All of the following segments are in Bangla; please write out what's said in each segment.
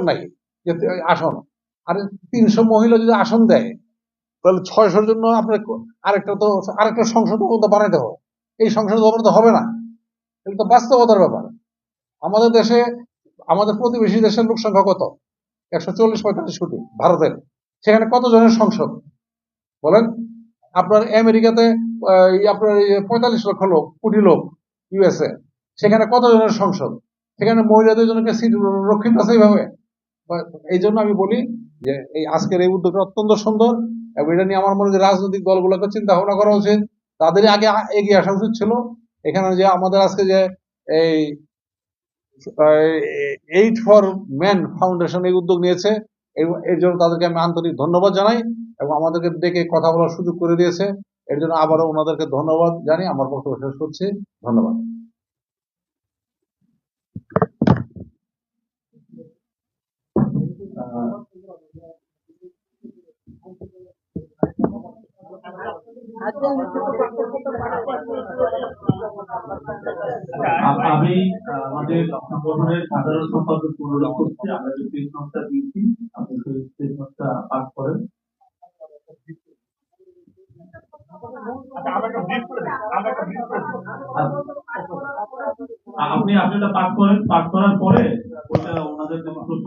দরকার নাই, যে আসন। আর তিনশো মহিলা যদি আসন দেয়, তাহলে ছয়শোর জন্য আপনার আরেকটা তো, আরেকটা সংসদ তো বানাইতে হবে। এই সংসদ ভবন তো হবে না। এটা তো বাস্তবতার ব্যাপার। আমাদের দেশে, আমাদের প্রতিবেশী দেশের লোক সংখ্যা কত? একশো চল্লিশ পঁয়তাল্লিশ কোটি ভারতের। সেখানে কত জনের সংসদ? বলেন। আপনার আমেরিকাতে আপনার পঁয়তাল্লিশ লক্ষ লোক, কোটি লোক ইউএসএ সেখানে কত জনের সংসদ? সেখানে মহিলাদের জন্য সিট রক্ষিত আছে এইভাবে? এই জন্য আমি বলি যে এই আজকের এই উদ্যোগটা অত্যন্ত সুন্দর এবং এটা নিয়ে আমার মনে হয় যে রাজনৈতিক দলগুলোকে চিন্তা ভাবনা করা উচিত। তাদেরই আগে এগিয়ে আসা উচিত ছিল। এখানে যে আমাদের আজকে যে এই এইট ফর মেন ফাউন্ডেশন এই উদ্যোগ নিয়েছে এর জন্য তাদেরকে আমি আন্তরিক ধন্যবাদ জানাই এবং আমাদেরকে ডেকে কথা বলার সুযোগ করে দিয়েছে। এর জন্য আবারও ওনাদেরকে ধন্যবাদ জানি আমার বক্তব্য শেষ করছি। ধন্যবাদ। আমি আমাদের সংগঠনের সাধারণ সম্পাদক অনুরোধ করছি। আমরা যে প্রেস নোটটা দিয়েছি, আপনি সেই প্রেস নোটটা পাঠ করেন। আপনি আপনি পাঠ করেন। পাঠ করার পরে ওনাদের জন্য প্রশ্ন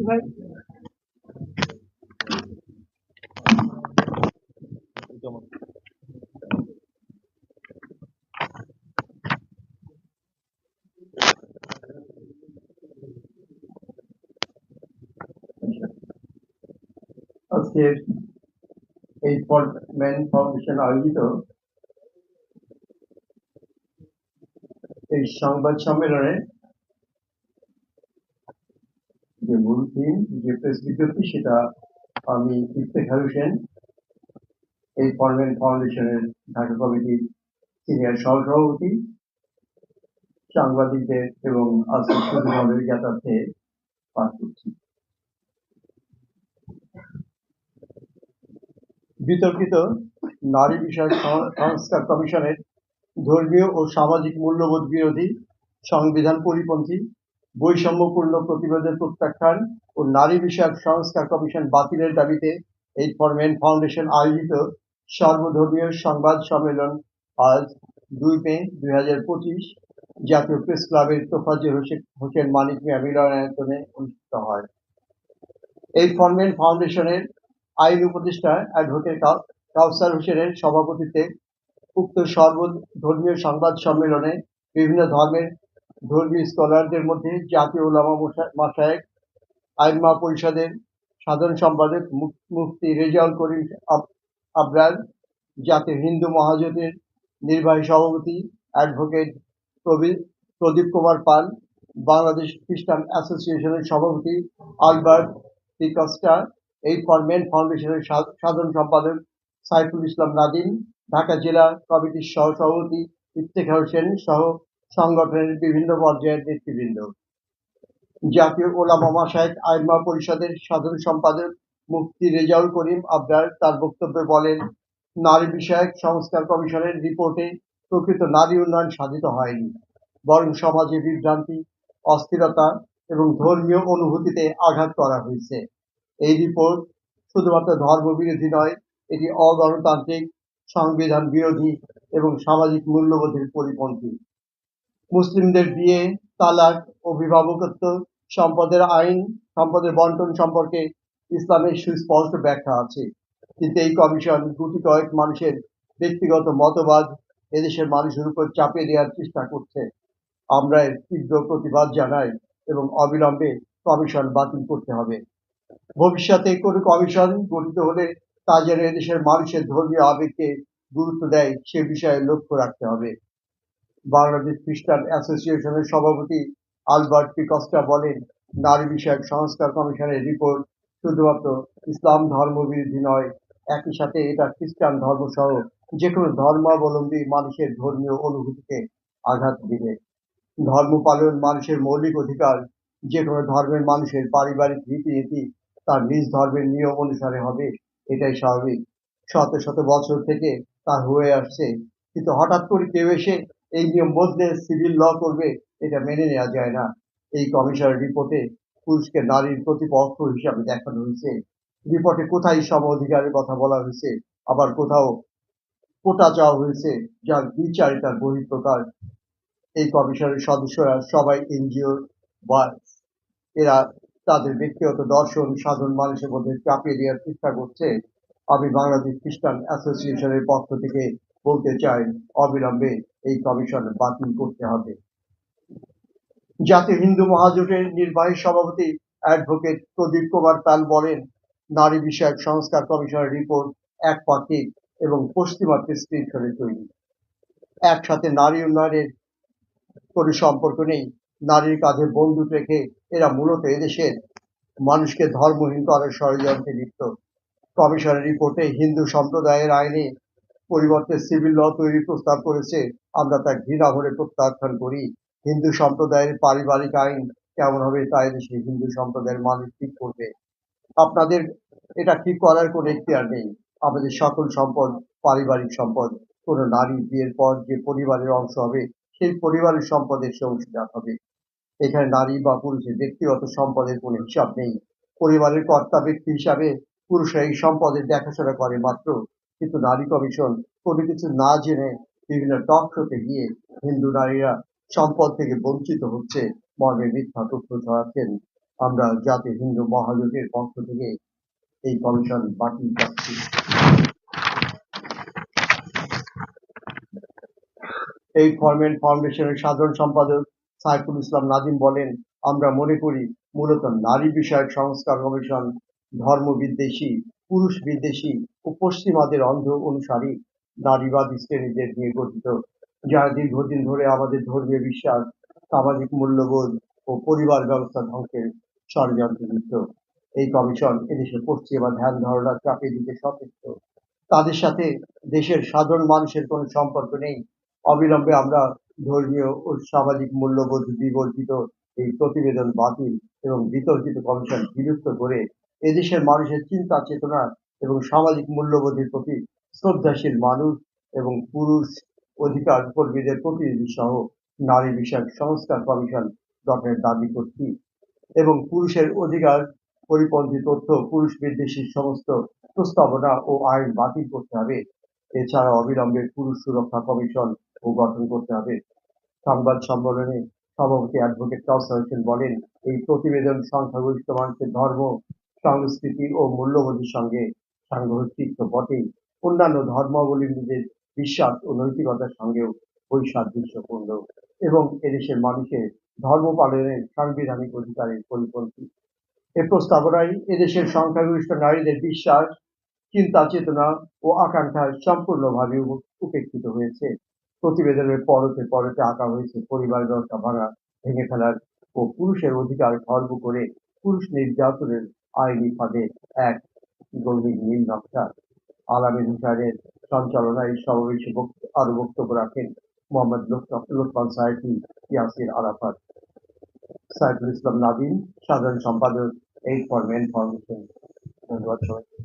দেন মাঝখানে আজকের এই ম্যান ফাউন্ডেশন আয়োজিত এই সংবাদ সম্মেলনে যে মূল থিম যে প্রেস বিজ্ঞপ্তি সেটা আমি ইফতেখার হোসেন, এই ফরম্যান ফাউন্ডেশনের ঢাকা কমিটির সিনিয়র সহসভাপতি, সাংবাদিকদের এবং আজকে সুন্দরভাবে যাতায়াতে পাঠ করছি। বিতর্কিত নারী বিষয়ক সংস্কার কমিশনের ধর্মীয় ও সামাজিক মূল্যবোধ বিরোধী সংবিধান পরিপন্থী বৈষম্যপূর্ণ প্রতিবাদের প্রত্যাখ্যান ও নারী বিষয়ক সংস্কার কমিশন বাতিলের দাবিতে এই ফরমেন ফাউন্ডেশন আয়োজিত সর্বধর্মীয় সংবাদ সম্মেলন আজ দুই মে দুই হাজার পঁচিশ জাতীয় প্রেস ক্লাবের তোফাজ্জল হোসেন হোসেন মানিক মিয়া মিলনায়তনে অনুষ্ঠিত হয়। এই ফরমেন ফাউন্ডেশনের আইন উপদেষ্টা অ্যাডভোকেট কাউ- কাউসার হোসেনের সভাপতিত্বে উক্ত সর্বধর্মীয় সংবাদ সম্মেলনে বিভিন্ন ধর্মের ধর্মীয় স্কলারদের মধ্যে জাতীয় ওলামা মাশায়েখ আইনমা পরিষদের সাধারণ সম্পাদক মুফ- মুফতি রেজাউল করিম আব- আবরার জাতীয় হিন্দু মহাজোটের নির্বাহী সভাপতি, অ্যাডভোকেট প্রদীপ কুমার পাল, বাংলাদেশ খ্রিস্টান অ্যাসোসিয়েশনের সভাপতি আলবার্ট পিকস্টা এই ফরমেন ফাউন্ডেশনের সাধারণ সম্পাদক সাইফুল ইসলাম নাদিম, ঢাকা জেলা কমিটির সহ সভাপতি ইফতেখার হোসেন সহ সংগঠনের বিভিন্ন পর্যায়ের নেতৃবৃন্দ। জাতীয় ওলামা মাসায়েক আইনমা পরিষদের সাধারণ সম্পাদক মুফতি রেজাউল করিম আবরার তার বক্তব্যে বলেন, নারী বিষয়ক সংস্কার কমিশনের রিপোর্টে প্রকৃত নারী উন্নয়ন সাধিত হয়নি, বরং সমাজে বিভ্রান্তি, অস্থিরতা এবং ধর্মীয় অনুভূতিতে আঘাত করা হয়েছে। এই রিপোর্ট শুধুমাত্র ধর্ম বিরোধী নয়, এটি অগণতান্ত্রিক, সংবিধান বিরোধী এবং সামাজিক মূল্যবোধের পরিপন্থী। মুসলিমদের বিয়ে, তালাক অভিভাবকত্ব সম্পদের আইন, সম্পদের বন্টন সম্পর্কে ইসলামের সুস্পষ্ট ব্যাখ্যা আছে। কিন্তু এই কমিশন গুটি কয়েক মানুষের ব্যক্তিগত মতবাদ এদেশের মানুষের উপর চাপিয়ে দেওয়ার চেষ্টা করছে। আমরা এর তীব্র প্রতিবাদ জানাই এবং অবিলম্বে কমিশন বাতিল করতে হবে। ভবিষ্যতে কোনো কমিশন গঠিত হলে তা যেন এদেশের মানুষের ধর্মীয় আবেগকে গুরুত্ব দেয় সে বিষয়ে লক্ষ্য রাখতে হবে। বাংলাদেশ খ্রিস্টান অ্যাসোসিয়েশনের সভাপতি আলবার্ট পিকস্টা বলেন, নারী বিষয়ক সংস্কার কমিশনের রিপোর্ট শুধুমাত্র ইসলাম ধর্মবিরোধী নয়, একই সাথে এটা খ্রিস্টান ধর্ম সহ যে কোনো ধর্মাবলম্বী মানুষের ধর্মীয় অনুভূতিকে আঘাত দিবে। ধর্ম পালন মানুষের মৌলিক অধিকার যে কোনো ধর্মের মানুষের পারিবারিক রীতিনীতি তার নিজ ধর্মের নিয়ম অনুসারে হবে, এটাই স্বাভাবিক। শত শত বছর থেকে তা হয়ে আসছে, কিন্তু হঠাৎ করে কেউ এসে এই নিয়ম বদলে সিভিল ল করবে, এটা মেনে নেওয়া যায় না। এই কমিশনের রিপোর্টে পুরুষকে নারীর প্রতিপক্ষ হিসাবে দেখানো হয়েছে। রিপোর্টে কোথায় সম অধিকারের কথা বলা হয়েছে, আবার কোথাও কোটা চাওয়া হয়েছে, যার বিচারিতার বহিঃপ্রকাশ। এই কমিশনের সদস্যরা সবাই এনজিও বা এরা তাদের ব্যক্তিগত দর্শন সাধারণ মানুষের মধ্যে চাপিয়ে দেওয়ার চেষ্টা করছে। আমি বাংলাদেশ খ্রিস্টান অ্যাসোসিয়েশনের পক্ষ থেকে বলতে চাই, অবিলম্বে এই কমিশন বাতিল করতে হবে। জাতীয় হিন্দু মহাজোটের নির্বাহী সভাপতি অ্যাডভোকেট প্রদীপ কুমার পাল বলেন, নারী বিষয়ক সংস্কার কমিশনের রিপোর্ট একপাক্ষিক এবং পশ্চিমা প্রেসক্রিপশনে তৈরি। একসাথে নারী উন্নয়নের কোনো সম্পর্ক নেই। নারীর কাঁধে বন্দুক রেখে এরা মূলত এদেশের মানুষকে ধর্মহীন করার ষড়যন্ত্রে লিপ্ত। কমিশনের রিপোর্টে হিন্দু সম্প্রদায়ের আইনে পরিবর্তে সিভিল ল তৈরির প্রস্তাব করেছে, আমরা তা ঘৃণা ভরে প্রত্যাখ্যান করি। হিন্দু সম্প্রদায়ের পারিবারিক আইন কেমন হবে তা এদেশে হিন্দু সম্প্রদায়ের মানুষ ঠিক করবে। আপনাদের এটা ঠিক করার কোনো এখতিয়ার নেই। আমাদের সকল সম্পদ পারিবারিক সম্পদ। কোনো নারী বিয়ের পর যে পরিবারের অংশ হবে, সেই পরিবারের সম্পদের সে অংশীদার হবে। এখানে নারী বা পুরুষের ব্যক্তিগত সম্পদের কোনো হিসাব নেই। পরিবারের কর্তা ব্যক্তি হিসাবে পুরুষরা এই সম্পদের দেখাশোনা করে মাত্র কিন্তু নারী কমিশন কোনো কিছু না জেনে বিভিন্ন টক শোতে গিয়ে হিন্দু নারীরা সম্পদ থেকে বঞ্চিত হচ্ছে। মর্মে মিথ্যা তথ্য ছড়াচ্ছেন আমরা জাতীয় হিন্দু মহাজোটের পক্ষ থেকে। এই কমিশন বাতিল করছি। এই ফরমেন ফাউন্ডেশনের সাধারণ সম্পাদক সাইফুল ইসলাম নাজিম বলেন, আমরা মনে করি মূলত নারী বিষয়ক সংস্কার কমিশন ধর্ম বিদ্বেষী পুরুষ বিদ্বেষী ও পশ্চিমাদের অন্ধ অনুসারী নারীবাদী শ্রেণীদের নিয়ে গঠিত, যারা দীর্ঘদিন ধরে আমাদের ধর্মীয় বিশ্বাস, সামাজিক মূল্যবোধ ও পরিবার ব্যবস্থা ধ্বংসের ষড়যন্ত্রে লিপ্ত। এই কমিশন এদেশে পশ্চিমা ধ্যান ধারণা চাপিয়ে দিতে সচেষ্ট। তাদের সাথে দেশের সাধারণ মানুষের কোনো সম্পর্ক নেই। অবিলম্বে আমরা ধর্মীয় ও সামাজিক মূল্যবোধ বিবর্জিত এই প্রতিবেদন বাতিল এবং বিতর্কিত কমিশন বিলুপ্ত করে এদেশের মানুষের চিন্তা, চেতনা এবং সামাজিক মূল্যবোধের প্রতি শ্রদ্ধাশীল মানুষ এবং পুরুষ অধিকার কর্মীদের প্রতিনিধি সহ নারী বিষয়ক সংস্কার কমিশন গঠনের দাবি করছি এবং পুরুষের অধিকার পরিপন্থী তথ্য, পুরুষ বিদ্বেষী সমস্ত প্রস্তাবনা ও আইন বাতিল করতে হবে। এছাড়া অবিলম্বে পুরুষ সুরক্ষা কমিশন ও গঠন করতে হবে। সংবাদ সম্মেলনে সভাপতি অ্যাডভোকেট কাউসার হোসেন বলেন, এই প্রতিবেদন সংখ্যাগরিষ্ঠ মানুষের ধর্ম সংস্কৃতি ও মূল্যবোধের সঙ্গে সাংঘর্ষিক তো বটেই। অন্যান্য ধর্মাবলম্বীদের বিশ্বাস ও নৈতিকতার সঙ্গেও বৈসাদৃশ্যপূর্ণ এবং এদেশের মানুষের ধর্ম পালনের সাংবিধানিক অধিকারের পরিপন্থী। এ প্রস্তাবনায় এদেশের সংখ্যাগরিষ্ঠ নারীদের বিশ্বাস, চিন্তা, চেতনা ও আকাঙ্ক্ষা সম্পূর্ণভাবে উপেক্ষিত হয়েছে। প্রতিবেদনের পরতে পরতে আঁকা হয়েছে পরিবার ব্যবস্থা ভাঙা, ভেঙে ফেলার ও পুরুষের অধিকার খর্ব করে পুরুষ নির্যাতনের আইনি পদে এক গভীর নীল নকশা। আলামিন হুসাইনের সঞ্চালনায় সমাবেশে আরও বক্তব্য রাখেন মোহাম্মদ লোক- লোকমান সাহেবী ইয়াসির আরাফাত। সাইফুল ইসলাম নাদিম, সাধারণ সম্পাদক এইট ফর মেন ফাউন্ডেশন ধন্যবাদ সবাই